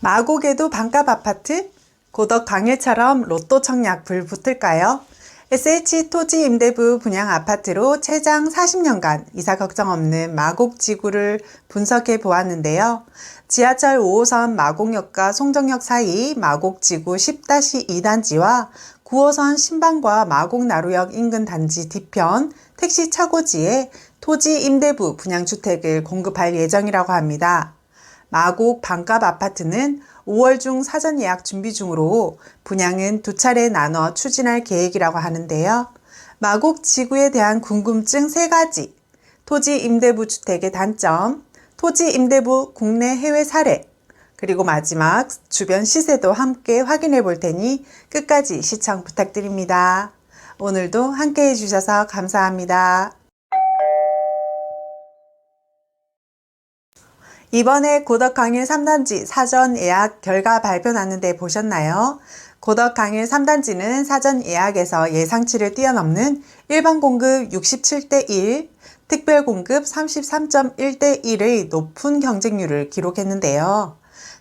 마곡에도 반값 아파트? 고덕 강일처럼 로또 청약 불 붙을까요? SH 토지 임대부 분양 아파트로 최장 40년간 이사 걱정 없는 마곡 지구를 분석해 보았는데요. 지하철 5호선 마곡역과 송정역 사이 마곡 지구 10-2단지와 9호선 신방과 마곡 나루역 인근 단지 뒤편 택시 차고지에 토지 임대부 분양주택을 공급할 예정이라고 합니다. 마곡 반값 아파트는 5월 중 사전 예약 준비 중으로 분양은 두 차례 나눠 추진할 계획이라고 하는데요. 마곡 지구에 대한 궁금증 세 가지. 토지 임대부 주택의 단점, 토지 임대부 국내 해외 사례, 그리고 마지막 주변 시세도 함께 확인해 볼 테니 끝까지 시청 부탁드립니다. 오늘도 함께 해주셔서 감사합니다. 이번에 고덕 강일 3단지 사전 예약 결과 발표 났는데 보셨나요? 고덕 강일 3단지는 사전 예약에서 예상치를 뛰어넘는 일반 공급 67대 1, 특별 공급 33.1대 1의 높은 경쟁률을 기록했는데요.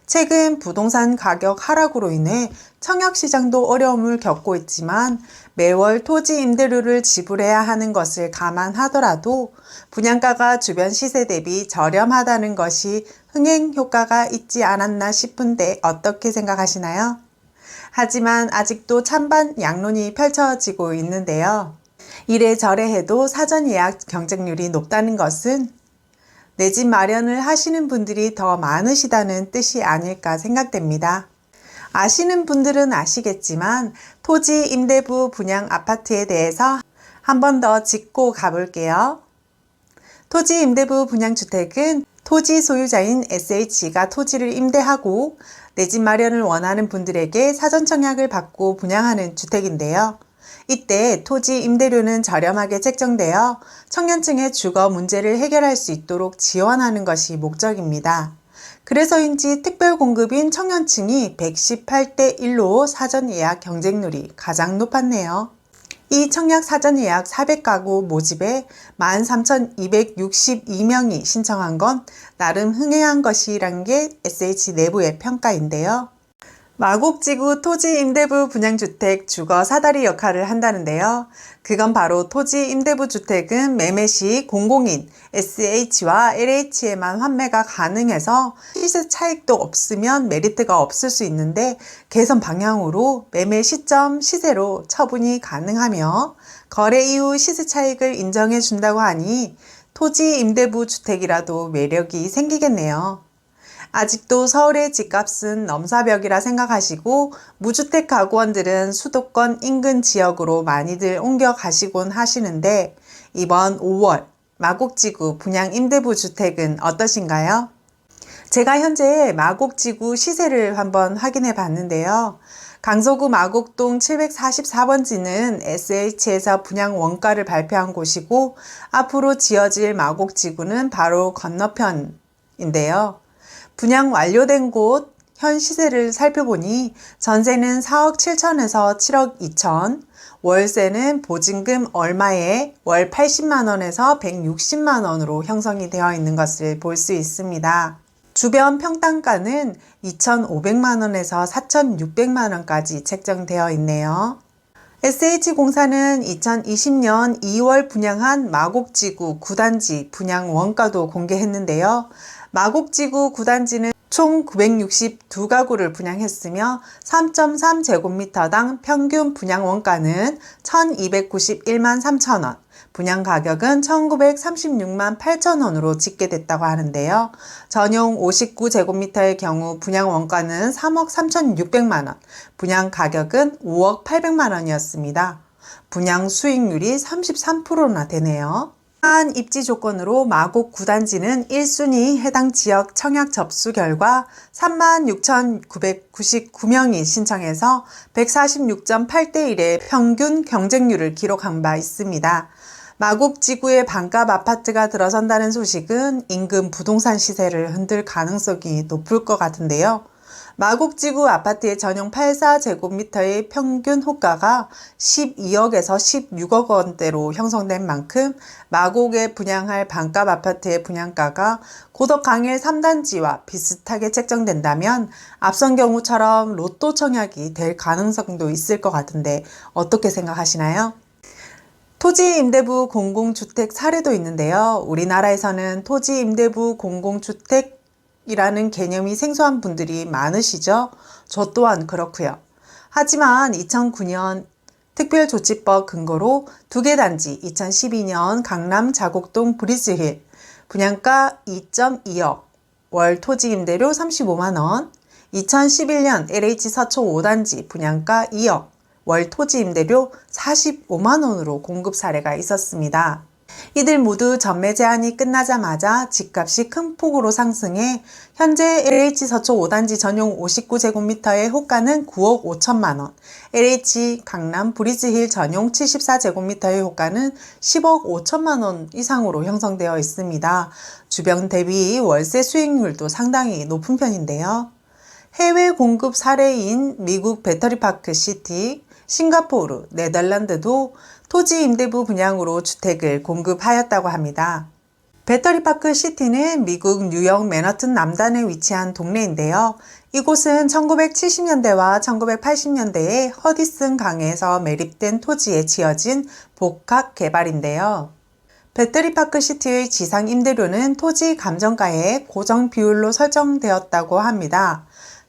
최근 부동산 가격 하락으로 인해 청약 시장도 어려움을 겪고 있지만 매월 토지 임대료를 지불해야 하는 것을 감안하더라도 분양가가 주변 시세 대비 저렴하다는 것이 흥행 효과가 있지 않았나 싶은데 어떻게 생각하시나요? 하지만 아직도 찬반 양론이 펼쳐지고 있는데요. 이래저래 해도 사전 예약 경쟁률이 높다는 것은 내 집 마련을 하시는 분들이 더 많으시다는 뜻이 아닐까 생각됩니다. 아시는 분들은 아시겠지만 토지 임대부 분양 아파트에 대해서 한 번 더 짚고 가볼게요. 토지 임대부 분양 주택은 토지 소유자인 SH가 토지를 임대하고 내 집 마련을 원하는 분들에게 사전 청약을 받고 분양하는 주택인데요. 이때 토지 임대료는 저렴하게 책정되어 청년층의 주거 문제를 해결할 수 있도록 지원하는 것이 목적입니다. 그래서인지 특별 공급인 청년층이 118대 1로 사전 예약 경쟁률이 가장 높았네요. 이 청약 사전 예약 400가구 모집에 13,262명이 신청한 건 나름 흥행한 것이란 게 SH 내부의 평가인데요. 마곡지구 토지 임대부 분양주택 주거 사다리 역할을 한다는데요. 그건 바로 토지 임대부 주택은 매매 시 공공인 SH와 LH에만 환매가 가능해서 시세 차익도 없으면 메리트가 없을 수 있는데 개선 방향으로 매매 시점 시세로 처분이 가능하며 거래 이후 시세 차익을 인정해 준다고 하니 토지 임대부 주택이라도 매력이 생기겠네요. 아직도 서울의 집값은 넘사벽이라 생각하시고 무주택 가구원들은 수도권 인근 지역으로 많이들 옮겨 가시곤 하시는데 이번 5월 마곡지구 분양 임대부 주택은 어떠신가요? 제가 현재 마곡지구 시세를 한번 확인해 봤는데요. 강서구 마곡동 744번지는 SH에서 분양 원가를 발표한 곳이고 앞으로 지어질 마곡지구는 바로 건너편인데요. 분양 완료된 곳 현 시세를 살펴보니 전세는 4억 7천에서 7억 2천, 월세는 보증금 얼마에 월 80만 원에서 160만 원으로 형성이 되어 있는 것을 볼 수 있습니다. 주변 평당가는 2,500만 원에서 4,600만 원까지 책정되어 있네요. SH공사는 2020년 2월 분양한 마곡지구 9단지 분양 원가도 공개했는데요. 마곡지구 9단지는 총 962가구를 분양했으며 3.3제곱미터당 평균 분양 원가는 1291만 3천원, 분양 가격은 1936만 8천원으로 집계됐다고 하는데요. 전용 59제곱미터의 경우 분양 원가는 3억 3,600만원, 분양 가격은 5억 800만원이었습니다. 분양 수익률이 33%나 되네요. 한 입지 조건으로 마곡 9단지는 1순위 해당 지역 청약 접수 결과 36,999명이 신청해서 146.8대 1의 평균 경쟁률을 기록한 바 있습니다. 마곡 지구에 반값 아파트가 들어선다는 소식은 인근 부동산 시세를 흔들 가능성이 높을 것 같은데요. 마곡지구 아파트의 전용 84제곱미터의 평균 호가가 12억에서 16억 원대로 형성된 만큼 마곡에 분양할 반값 아파트의 분양가가 고덕 강일 3단지와 비슷하게 책정된다면 앞선 경우처럼 로또 청약이 될 가능성도 있을 것 같은데 어떻게 생각하시나요? 토지 임대부 공공주택 사례도 있는데요. 우리나라에서는 토지 임대부 공공주택 이라는 개념이 생소한 분들이 많으시죠? 저 또한 그렇고요. 하지만 2009년 특별조치법 근거로 두 개 단지 2012년 강남 자곡동 브리즈힐 분양가 2.2억 월 토지 임대료 35만 원 2011년 LH 서초 5단지 분양가 2억 월 토지 임대료 45만 원으로 공급 사례가 있었습니다. 이들 모두 전매 제한이 끝나자마자 집값이 큰 폭으로 상승해 현재 LH 서초 5단지 전용 59제곱미터의 호가는 9억 5천만 원, LH 강남 브리즈힐 전용 74제곱미터의 호가는 10억 5천만 원 이상으로 형성되어 있습니다. 주변 대비 월세 수익률도 상당히 높은 편인데요. 해외 공급 사례인 미국 배터리파크 시티, 싱가포르, 네덜란드도 토지 임대부 분양으로 주택을 공급하였다고 합니다. 배터리파크 시티는 미국 뉴욕 맨하튼 남단에 위치한 동네인데요. 이곳은 1970년대와 1980년대에 허디슨 강에서 매립된 토지에 지어진 복합 개발인데요. 배터리파크 시티의 지상 임대료는 토지 감정가의 고정 비율로 설정되었다고 합니다.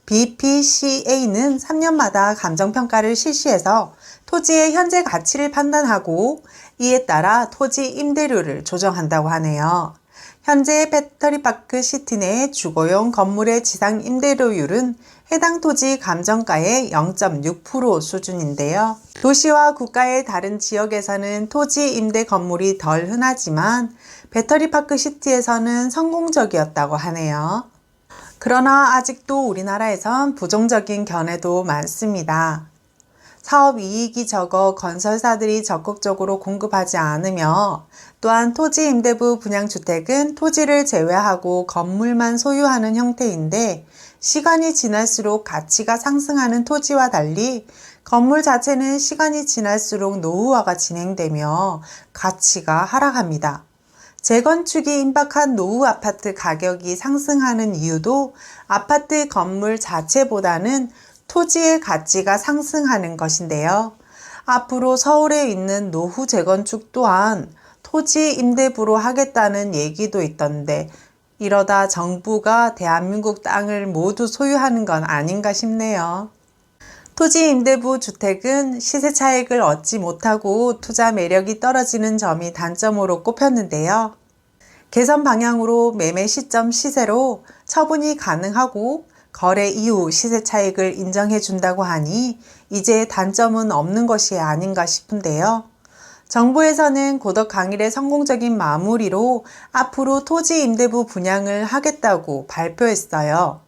BPCA는 3년마다 감정평가를 실시해서 토지의 현재 가치를 판단하고 이에 따라 토지 임대료를 조정한다고 하네요. 현재 배터리파크 시티 내 주거용 건물의 지상 임대료율은 해당 토지 감정가의 0.6% 수준인데요. 도시와 국가의 다른 지역에서는 토지 임대 건물이 덜 흔하지만 배터리파크 시티에서는 성공적이었다고 하네요. 그러나 아직도 우리나라에선 부정적인 견해도 많습니다. 사업 이익이 적어 건설사들이 적극적으로 공급하지 않으며 또한 토지 임대부 분양주택은 토지를 제외하고 건물만 소유하는 형태인데 시간이 지날수록 가치가 상승하는 토지와 달리 건물 자체는 시간이 지날수록 노후화가 진행되며 가치가 하락합니다. 재건축이 임박한 노후 아파트 가격이 상승하는 이유도 아파트 건물 자체보다는 토지의 가치가 상승하는 것인데요. 앞으로 서울에 있는 노후 재건축 또한 토지 임대부로 하겠다는 얘기도 있던데 이러다 정부가 대한민국 땅을 모두 소유하는 건 아닌가 싶네요. 토지 임대부 주택은 시세 차익을 얻지 못하고 투자 매력이 떨어지는 점이 단점으로 꼽혔는데요. 개선 방향으로 매매 시점 시세로 처분이 가능하고 거래 이후 시세 차익을 인정해 준다고 하니 이제 단점은 없는 것이 아닌가 싶은데요. 정부에서는 고덕 강일의 성공적인 마무리로 앞으로 토지 임대부 분양을 하겠다고 발표했어요.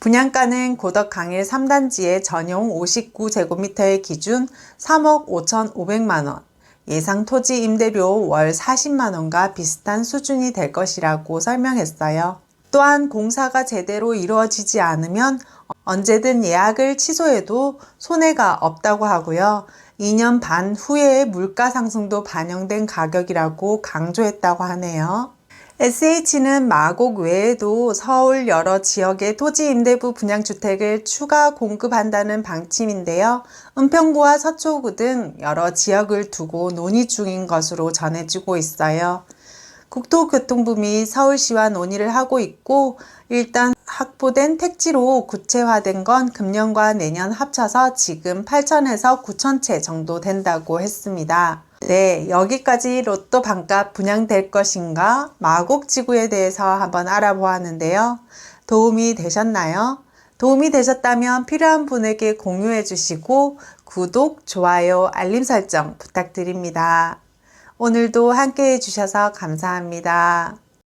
분양가는 고덕 강일 3단지의 전용 59제곱미터의 기준 3억 5,500만 원, 예상 토지 임대료 월 40만 원과 비슷한 수준이 될 것이라고 설명했어요. 또한 공사가 제대로 이루어지지 않으면 언제든 예약을 취소해도 손해가 없다고 하고요. 2년 반 후에 물가 상승도 반영된 가격이라고 강조했다고 하네요. SH는 마곡 외에도 서울 여러 지역의 토지 임대부 분양주택을 추가 공급한다는 방침인데요. 은평구와 서초구 등 여러 지역을 두고 논의 중인 것으로 전해지고 있어요. 국토교통부 및 서울시와 논의를 하고 있고 일단 확보된 택지로 구체화된 건 금년과 내년 합쳐서 지금 8천에서 9천 채 정도 된다고 했습니다. 네, 여기까지 로또 반값 분양될 것인가 마곡지구에 대해서 한번 알아보았는데요. 도움이 되셨나요? 도움이 되셨다면 필요한 분에게 공유해 주시고 구독, 좋아요, 알림 설정 부탁드립니다. 오늘도 함께 해주셔서 감사합니다.